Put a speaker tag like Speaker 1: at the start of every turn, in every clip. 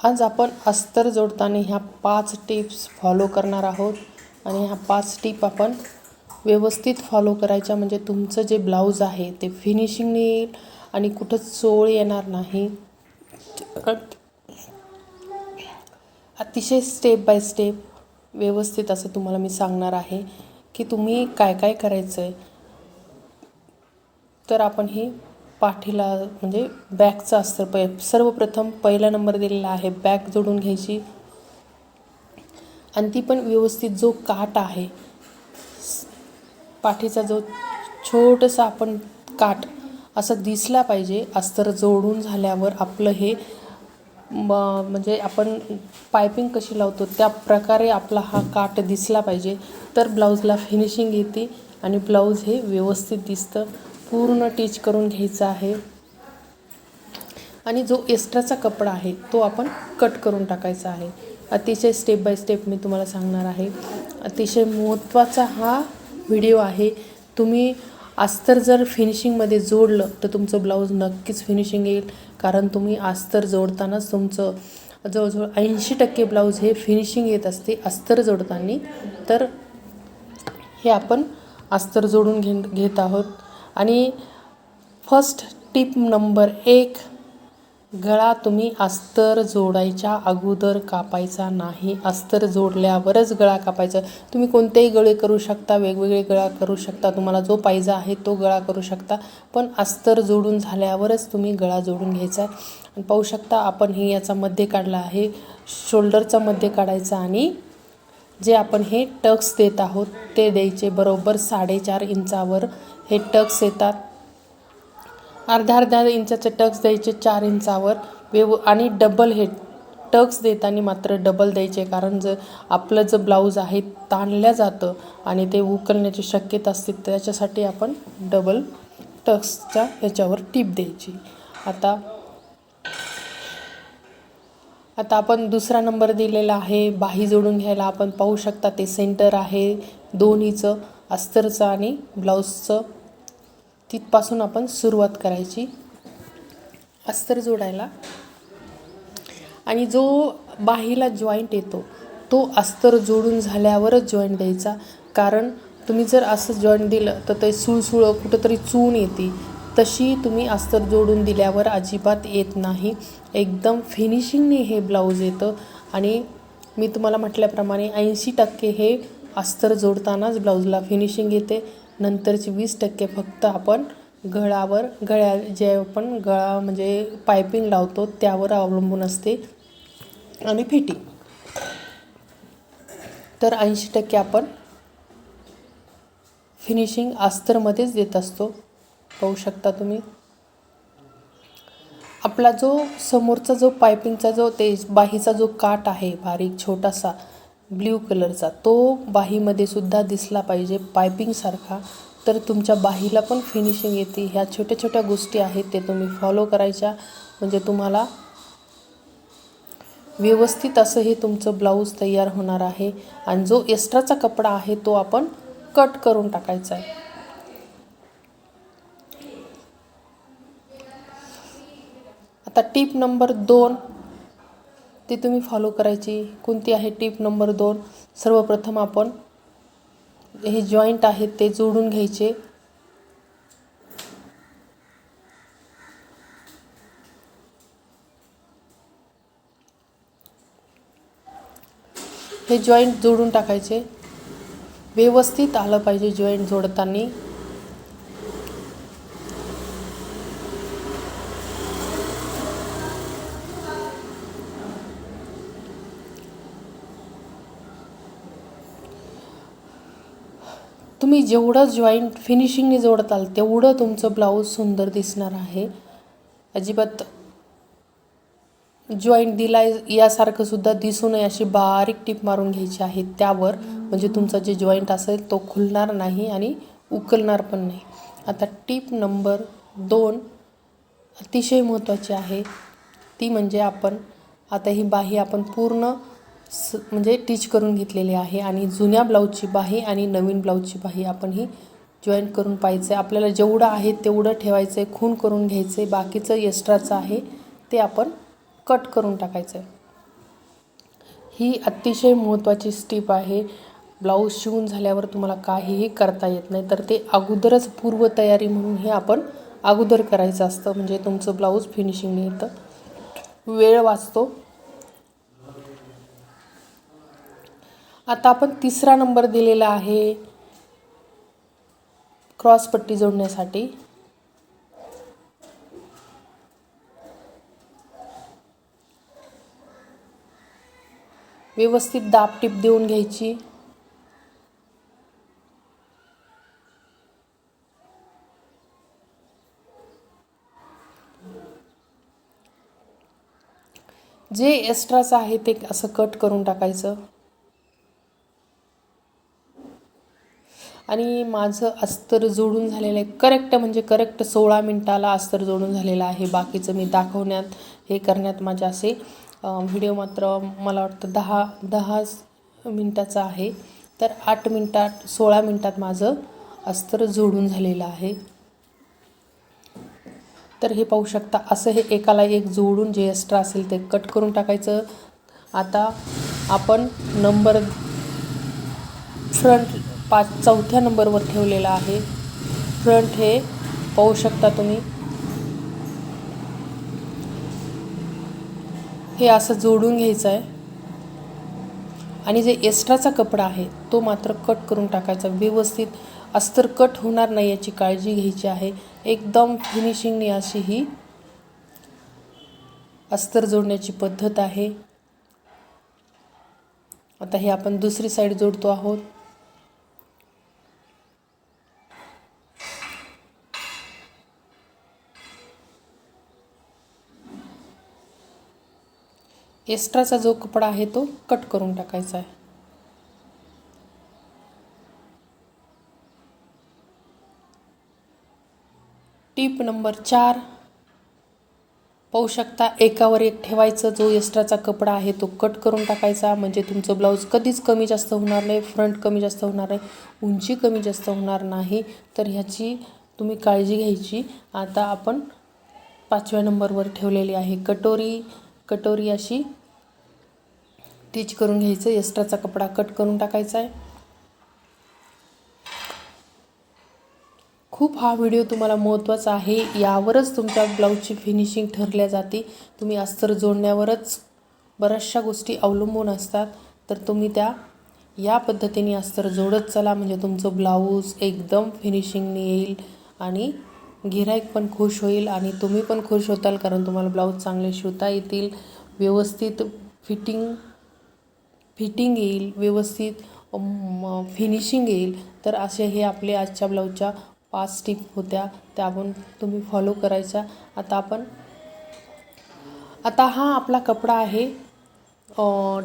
Speaker 1: आज आपण अस्तर जोडताना ह्या पाच टिप्स फॉलो करणार आहोत. आणि ह्या पाच टिप आपण व्यवस्थित फॉलो करायच्या म्हणजे तुमचं जे ब्लाऊज आहे ते फिनिशिंगने येईल आणि कुठं चोळ येणार नाही. अतिशय स्टेप बाय स्टेप व्यवस्थित असं तुम्हाला मी सांगणार आहे की तुम्ही काय काय करायचं आहे तर आपण हे पाठीला म्हणजे बॅकचं अस्तर पै सर्वप्रथम पहिला नंबर दिलेला आहे. बॅक जोडून घ्यायची. आणि ती पण व्यवस्थित जो काट आहे पाठीचा जो छोटंसं आपण काट असं दिसला पाहिजे. अस्तर जोडून झाल्यावर आपलं हे म्हणजे आपण पायपिंग कशी लावतो त्या प्रकारे आपला हा काट दिसला पाहिजे. तर ब्लाऊजला फिनिशिंग येते आणि ब्लाऊज हे व्यवस्थित दिसतं. पूर्ण टीच करून घ्यायचा आहे. आणि जो एक्स्ट्राचा कपडा आहे तो आपण कट करून टाकायचा आहे. अतिशय स्टेप बाय स्टेप मी तुम्हाला सांगणार आहे. अतिशय महत्त्वाचा हा व्हिडिओ आहे. तुम्ही अस्तर जर फिनिशिंगमध्ये जोडलं तर तुमचं ब्लाऊज नक्कीच फिनिशिंग येईल. कारण तुम्ही अस्तर जोडतानाच तुमचं जवळजवळ ऐंशी टक्के ब्लाऊज हे फिनिशिंग येत असते अस्तर जोडताना. तर हे आपण अस्तर जोडून घे घेत आहोत. आणि फर्स्ट टिप नंबर एक गळा तुम्ही अस्तर जोडायच्या अगोदर कापायचा नाही. अस्तर जोडल्यावरच गळा कापायचा. तुम्ही कोणतेही गळे करू शकता वेगवेगळे गळा करू शकता. तुम्हाला जो पाहिजे आहे तो गळा करू शकता. पण अस्तर जोडून झाल्यावरच तुम्ही गळा जोडून घ्यायचा. आणि पाहू शकता आपण हे याचा मध्ये काढला आहे. शोल्डरचा मध्ये काढायचा आणि जे आपण हे टक्स देत आहोत ते द्यायचे बरोबर साडेचार इंचावर. हे टक्स येतात. अर्ध्या अर्ध्या इंचाचे टक्स द्यायचे चार इंचावर. व्यव आणि डबल हे टक्स देताना मात्र डबल द्यायचे. कारण जर आपलं जर ब्लाऊज आहे ताणलं जातं आणि ते उकलण्याची शक्यता असते त्याच्यासाठी आपण डबल टक्सच्या ह्याच्यावर टीप द्यायची. आता आता आपण दुसरा नंबर दिलेला आहे. बाही जोडून घ्यायला आपण पाहू शकता ते सेंटर आहे. दोन्हीचं अस्तरचं आणि ब्लाऊजचं तिथपासून आपण सुरुवात करायची. अस्तर जोडायला. आणि जो बाहीला जॉईंट येतो तो अस्तर जोडून झाल्यावरच जॉईंट द्यायचा. कारण तुम्ही जर असं जॉईंट दिलं तर ते सुळसुळं कुठंतरी चून येते. तशी तुम्ही अस्तर जोडून दिल्यावर अजिबात येत नाही. एकदम फिनिशिंगने हे ब्लाऊज येतं. आणि मी तुम्हाला म्हटल्याप्रमाणे ऐंशी टक्के हे अस्तर जोडतानाच ब्लाऊजला फिनिशिंग येते. नंतरची वीस टक्के फक्त आपण गळावर गळ्या जे आपण गळा म्हणजे पायपिंग लावतो त्यावर अवलंबून असते आणि फिटिंग. तर ऐंशी टक्के आपण फिनिशिंग अस्तरमध्येच देत असतो. पाहू शकता तुम्ही. आपला जो समोरचा जो पायपिंगचा जो ते बाहीचा जो काट आहे बारीक छोटासा ब्ल्यू कलरचा. तो बाहीमध्ये सुद्धा दिसला पाहिजे पायपिंगसारखा तर तुमच्या बाहीला पण फिनिशिंग येते. ह्या छोट्या छोट्या गोष्टी आहेत ते तुम्ही फॉलो करायच्या. म्हणजे तुम्हाला व्यवस्थित असं हे तुमचं ब्लाऊज तयार होणार आहे. आणि जो एक्स्ट्राचा कपडा आहे तो आपण कट करून टाकायचा आहे. आता टीप नंबर दोन. ती तुम्ही फॉलो करायची. कोणती आहे टीप नंबर दोन? सर्वप्रथम आपण हे जॉईंट आहेत ते जोडून घ्यायचे. हे जॉईंट जोडून टाकायचे. व्यवस्थित आलं पाहिजे जॉईंट जोडताना. तुम्ही जेवढं जॉईंट फिनिशिंगने जोडताल तेवढं तुमचं ब्लाऊज सुंदर दिसणार आहे. अजिबात जॉईंट दिला यासारखं सुद्धा दिसू नये अशी बारीक टीप मारून घ्यायची आहे. त्यावर म्हणजे तुमचा जे जॉईंट असेल तो खुलणार नाही आणि उकलणार पण नाही. आता टीप नंबर दोन अतिशय महत्त्वाची आहे. ती म्हणजे आपण आता ही बाही आपण पूर्ण स म्हणजे टीच करून घेतलेली आहे आणि जुन्या ब्लाऊजची बाही आणि नवीन ब्लाऊजची बाही आपण ही जॉईन करून पाहिजे आपल्याला जेवढं आहे तेवढं ठेवायचं आहे खून करून घ्यायचं आहे बाकीचं एक्स्ट्राचं आहे ते आपण कट करून टाकायचं आहे ही अतिशय महत्त्वाची स्टीप आहे. ब्लाऊज शिवून झाल्यावर तुम्हाला काहीही करता येत नाही. तर ते अगोदरच पूर्वतयारी म्हणून हे आपण अगोदर करायचं असतं. म्हणजे तुमचं ब्लाऊज फिनिशिंग येतं वेळ वाचतो. आता आपण तिसरा नंबर दिलेला आहे. क्रॉस पट्टी जोडण्यासाठी. व्यवस्थित दाब टीप देऊन घ्यायची. जे एक्स्ट्राचं आहे ते असं कट करून टाकायचं. आणि माझं अस्तर जोडून झालेलं आहे. करेक्ट म्हणजे करेक्ट सोळा मिनटाला अस्तर जोडून झालेलं आहे. बाकीचं मी दाखवण्यात हे करण्यात माझे असे व्हिडिओ मात्र मला वाटतं दहा दहा मिनटाचा आहे. तर आठ मिनटात सोळा मिनटात माझं अस्तर जोडून झालेलं आहे. तर हे पाहू शकता असं हे एकाला एक जोडून जे एक्स्ट्रा असेल ते कट करून टाकायचं. आता आपण नंबर फ्रंट पाच चौथ्या नंबरवर ठेवलेला आहे. फ्रंट हे पाहू शकता तुम्ही. हे असं जोडून घ्यायचं आहे. आणि जे एक्स्ट्राचा कपडा आहे तो मात्र कट करून टाकायचा. व्यवस्थित अस्तर कट होणार नाही याची काळजी घ्यायची आहे. एकदम फिनिशिंगने अशी ही अस्तर जोडण्याची पद्धत आहे. आता हे आपण दुसरी साईड जोडतो आहोत. एक्स्ट्राचा जो कपडा आहे तो कट करून टाकायचा आहे. टीप नंबर चार. पाहू शकता एकावर एक ठेवायचं जो एक्स्ट्राचा कपडा आहे तो कट करून टाकायचा. म्हणजे तुमचं ब्लाऊज कधीच कमी जास्त होणार नाही फ्रंट कमी जास्त होणार नाही उंची कमी जास्त होणार नाही. तर ह्याची तुम्ही काळजी घ्यायची. आता आपण पाचव्या नंबरवर ठेवलेली आहे कटोरी. कटोरी अशी टीच करून घ्यायचं एक्स्ट्राचा कपडा कट करून टाकायचा आहे. खूप हा व्हिडिओ तुम्हाला महत्त्वाचा आहे. यावरच तुमच्या ब्लाऊजची फिनिशिंग ठरल्या जाते. तुम्ही अस्तर जोडण्यावरच बऱ्याचशा गोष्टी अवलंबून असतात. तर तुम्ही त्या या पद्धतीने अस्तर जोडत चला. म्हणजे तुमचं ब्लाऊज एकदम फिनिशिंगने येईल आणि गिराईक पण खुश होईल आणि तुम्ही पण खुश होताल कारण तुम्हाला ब्लाऊज चांगले शिवता येतील. व्यवस्थित फिटिंग फिटिंग येईल व्यवस्थित फिनिशिंग येईल. तर असे हे आपले आजच्या ब्लाऊजच्या पाच टिप होत्या. त्या आपण तुम्ही फॉलो करायच्या आता आपण आता हा आपला कपडा आहे.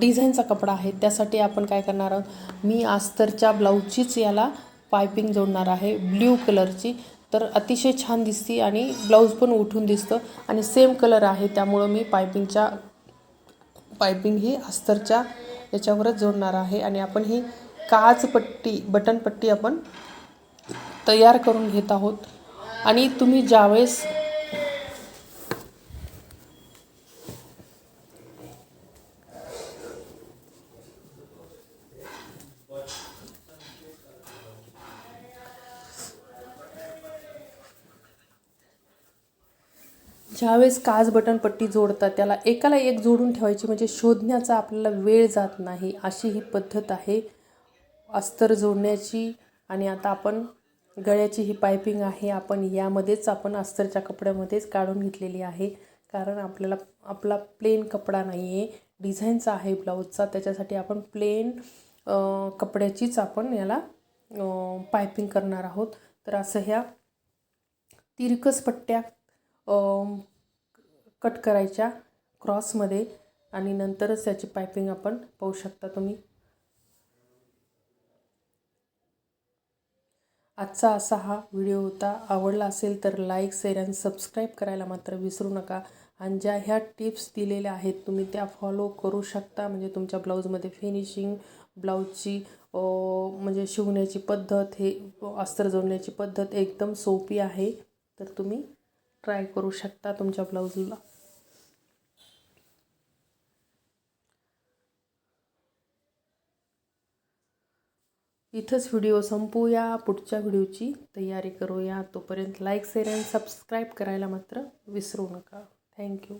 Speaker 1: डिझाईनचा कपडा आहे. त्यासाठी आपण काय करणार आहोत? मी अस्तरच्या ब्लाऊजचीच याला पायपिंग जोडणार आहे. ब्ल्यू कलरची तर अतिशय छान दिसती आणि ब्लाऊज पण उठून दिसतं. आणि सेम कलर आहे. त्यामुळं मी पायपिंगच्या पायपिंग ही अस्तरच्या याच्यावरच जोडणार आहे आणि आपण ही काचपट्टी बटनपट्टी बटन पट्टी आपण तयार करून घेत आहोत. आणि तुम्ही ज्यावेळेस ज्यावेळेस काच बटन पट्टी जोडतात त्याला एकाला एक जोडून ठेवायची म्हणजे शोधण्याचा आपल्याला वेळ जात नाही अशी ही पद्धत आहे. अस्तर जोडण्याची आणि आता आपण गळ्याची ही पायपिंग आहे आपण यामध्येच आपण अस्तरच्या कपड्यामध्येच काढून घेतलेली आहे. कारण आपल्याला आपला प्लेन कपडा नाही आहे डिझाईनचा आहे ब्लाऊजचा त्याच्यासाठी आपण प्लेन कपड्याचीच आपण याला पायपिंग करणार आहोत. तर असं ह्या तिरकस पट्ट्या कट करायच्या क्रॉसमध्ये आणि नंतरच त्याची पायपिंग आपण पाहू शकता तुम्ही. आजचा असा हा व्हिडिओ होता. आवडला असेल तर लाईक शेअर आणि सबस्क्राईब करायला मात्र विसरू नका. आणि ज्या ह्या टिप्स दिलेल्या आहेत तुम्ही त्या फॉलो करू शकता. म्हणजे तुमच्या ब्लाऊजमध्ये फिनिशिंग ब्लाऊजची म्हणजे शिवण्याची पद्धत हे अस्तर जोडण्याची पद्धत एकदम सोपी आहे. तर तुम्ही ट्राय करू शकता तुमच्या ब्लाऊजला. इथंच व्हिडिओ संपूया पुढच्या व्हिडिओची तयारी करूया. तोपर्यंत लाईक शेअर अँड सबस्क्राईब करायला मात्र विसरू नका. थँक्यू